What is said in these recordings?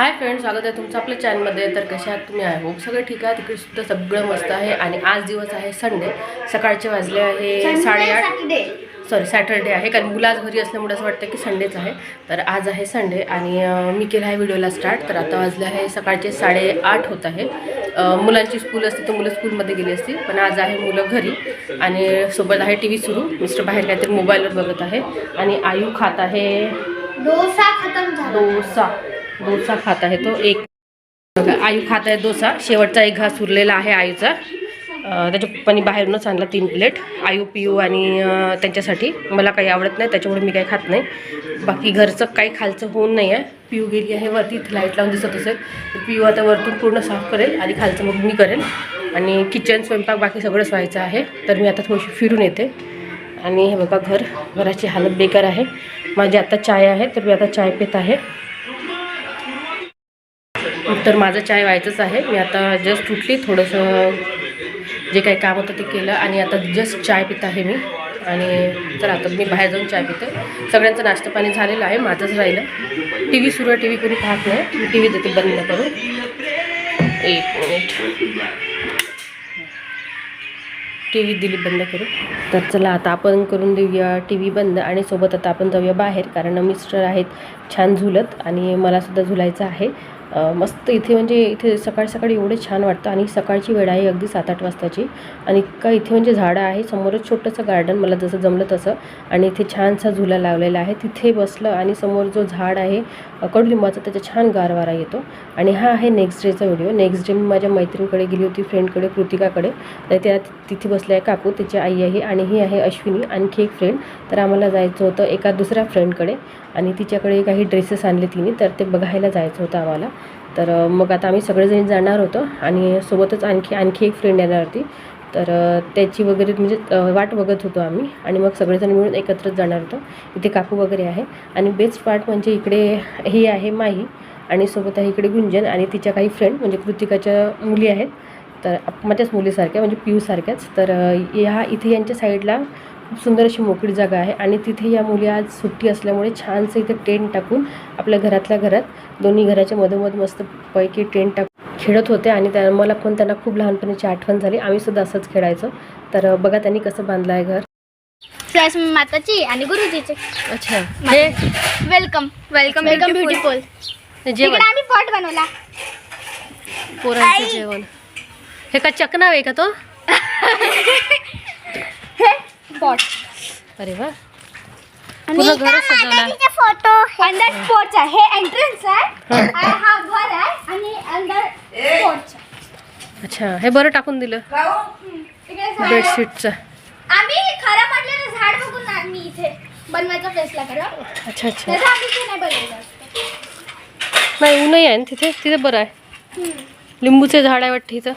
Hi friend स्वागत आहे तुमचं आपल्या चॅनलमध्ये तर कशा आहात तुम्ही? आहे होप सगळं ठीक आहे. तिकडे सुद्धा सगळं मस्त आहे. आणि आज दिवस आहे संडे सकाळचे वाजले आहे साडेआठ. सॉरी सॅटरडे आहे. कारण मुलं आज घरी असल्यामुळे असं वाटतं की संडेच आहे. तर आज आहे संडे आणि मी केलं आहे व्हिडिओला स्टार्ट तर आता वाजले आहे सकाळचे साडेआठ होत आहे. मुलांची स्कूल असते तर मुलं स्कूलमध्ये गेली असती पण आज आहे मुलं घरी. आणि सोबत आहे टी व्ही सुरू. मिस्टर बाहेर काहीतरी मोबाईलवर बघत आहे. आणि आयू खात आहे डोसा खतम झाला. डोसा. डोसा खात आहे तो एक. बघा आयू खात आहे डोसा. शेवटचा एक घास उरलेला आहे आयूचा. त्याच्या पप्पानी बाहेरूनच आणला तीन प्लेट. आयू पियू आणि त्यांच्यासाठी. मला काही आवडत नाही त्याच्यामुळे मी काही खात नाही. बाकी घरचं काही खालचं होऊन नाही आहे. पियू गेली आहे वरती इथे लाइट लावून दिसत असेल. तर पियू आता वरतून पूर्ण साफ करेल आणि खालचं मग मी करेल. आणि किचन स्वयंपाक बाकी सगळंच व्हायचं आहे. तर मी आता थोडीशी फिरून येते. आणि हे बघा घर. घराची हालत बेकार आहे. माझी आता चाय आहे तर मी आता चाय पित आहे. तर माझं चाय व्हायचंच आहे. मी आता जस्ट उठली थोडंसं जे काही काम होतं ते केलं आणि आता जस्ट चाय पित आहे मी. आणि तर आता मी बाहेर जाऊन चाय पिते. सगळ्यांचं नाश्ता पाणी झालेलं आहे माझंच राहिलं. टी व्ही सुरू आहे टी व्ही कोणी पाहत नाही. मी टी व्ही देते बंद करून. एक मिनिट. टी व्ही दिली बंद करू तर चला आता आपण करून देऊया टी व्ही बंद आणि सोबत आता आपण जाऊया बाहेर कारण मिस्टर आहेत छान झुलत आणि मलासुद्धा झुलायचं आहे. मस्त इथे म्हणजे इथे सकाळी सकाळी एवढं छान वाटतं आणि सकाळची वेळ आहे अगदी सात आठ वाजताची. आणि का इथे म्हणजे झाडं आहे समोरच छोटंसं गार्डन मला जसं जमलं तसं. आणि इथे छानसा झुला लावलेला आहे. तिथे बसलं आणि समोर जो झाड आहे कडुलिंबाचा त्याचा छान गारवारा येतो. आणि हा आहे नेक्स्ट डेचा व्हिडिओ नेक्स्ट डे मी माझ्या मैत्रिणीकडे गेली होती फ्रेंडकडे कृतिकाकडे. तर त्या तिथे बसल्या आहे काकू तिची आई आहे आणि ही आहे अश्विनी आणखी एक फ्रेंड तर आम्हाला जायचं होतं एका दुसऱ्या फ्रेंडकडे आणि तिच्याकडे काही ड्रेसेस आणले तिने तर ते बघायला जायचं होतं आम्हाला. तर मग आता आम्ही सगळेजणी जाणार होतो आणि सोबतच आणखी आणखी एक फ्रेंड येणार होती. तर त्याची वगैरे म्हणजे वाट बघत होतो आम्ही आणि मग सगळेजण मिळून एकत्रच जाणार होतो. इथे काकू वगैरे आहे आणि बेस्ट पार्ट म्हणजे इकडे ही आहे माही आणि सोबत आहे इकडे गुंजन आणि तिच्या काही फ्रेंड म्हणजे कृतिकाच्या मुली आहेत. तर माझ्याच मुलीसारख्या म्हणजे पियूसारख्याच. तर ह्या इथे यांच्या साईडला सुंदर अशी मोकळी जागा आहे आणि तिथे या मुली आज सुट्टी असल्यामुळे छानसं इथे टेंट टाकून आपल्या घरातल्या घरात दोन्ही घराच्या मधोमध मस्त पैकी टेंट टाक खेळत होते आणि त्या मला पण त्यांना खूप लहानपणीची आठवण झाली. आम्ही सुद्धा असंच खेळायचो. तर बघा त्यांनी कसं बांधलं आहे घर. माताची आणि गुरुजीचे. अच्छा. हे? वेलकम. वेलकम वेलकम ब्युटिफुल जेवण. आम्ही पॉट बनवला. पोरांचं जेवण. हे का चकनाव आहे का तो? हे पॉट अरे वा. पूर्ण सजवलं आहे. फोटो अंदर पोर्च आहे. हे एंट्रन्स आहे. आणि हा घर आहे. आणि अंदर अच्छा हे बरं टाकून दिलं. इकडे झाड. आहे. बेडशीटचं आम्ही खरं म्हटलं ना झाड बघून आम्ही इथे बनवायचा फैसला करा. अच्छा अच्छा. त्याचं आम्ही इथे नाही बनवलं असतं. नाही ऊनही आहे ना तिथे? तिथे बरं आहे. हम्म. लिंबूचे झाड आहे वाटतं इथं.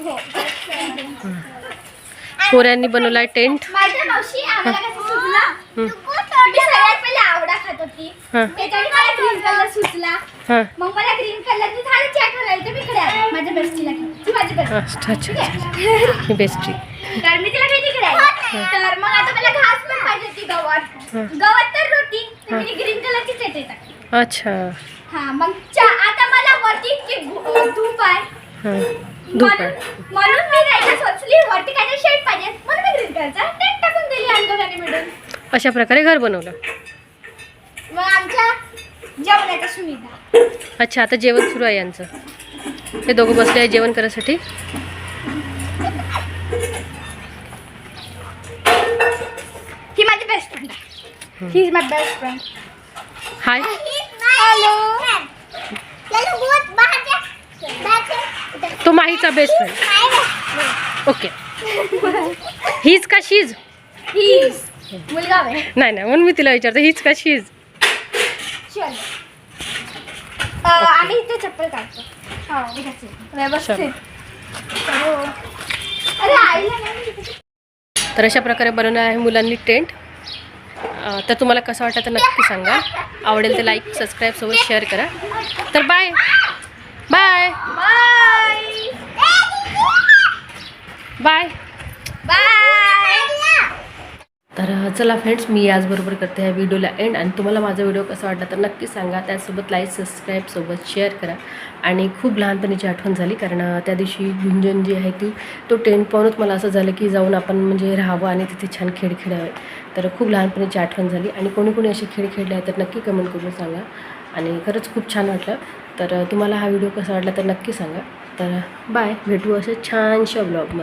हो. पोऱ्यांनी बनवला आहे टेंट. अच्छा अच्छा अच्छा. ही बेस्टी तर मी तिला काही तिकडे आले. तर मग आता मला घास पण पाहिजे होती गवत. गवत तर होती तर मी ग्रीन कलरची चटई टाकली अच्छा. हा मग चा आता मला वरती गु- धूप आहे. धूप आहे. म्हणून मी का वरती काहीतरी शेड पाहिजे. म्हणून मी ग्रीन कलरचा टेंट टाकून दिली आम्ही दोघांनी मिळून अशा प्रकारे घर बनवलं. मग आमच्या जेवणाच्या सुविधा. अच्छा आता जेवण सुरू आहे यांचं. हे दोघं बसले आहे जेवण करायसाठी. ही माझी बेस्ट फ्रेंड आहे. He is my best friend hi hello तो माहीचा बेस्ट फ्रेंड ओके. हीच का शीज नाही नाही म्हणून मी तिला विचारते हीच का शीज चल. अ, आम्ही इथे चप्पल काढतो. हो तर अशा प्रकारे बनवणार आहे मुलांनी टेंट. तर तुम्हाला कसं वाटतं तर नक्की सांगा. आवडेल तर लाईक सबस्क्राईब सोबत शेअर करा. तर bye bye bye bye. Bye. तर चला फ्रेंड्स मी याचबरोबर करते ह्या व्हिडिओला एंड आणि तुम्हाला माझा व्हिडिओ कसा वाटला तर नक्की सांगा. त्यासोबत लाईक सबस्क्राईब सोबत शेअर करा. आणि खूप लहानपणीची आठवण झाली कारण त्या दिवशी गुंजन जी आहे ती तो टेंट पाहूनच मला असं झालं की जाऊन आपण म्हणजे राहावं आणि तिथे छान खेळ खेळावे. तर खूप लहानपणीची आठवण झाली. आणि कोणी कोणी असे खेळ खेळले आहेत तर नक्की कमेंट करून सांगा. आणि खरंच खूप छान वाटलं. तर तुम्हाला हा व्हिडिओ कसा वाटला तर नक्की सांगा. तर बाय भेटू अशा छानशा ब्लॉगमध्ये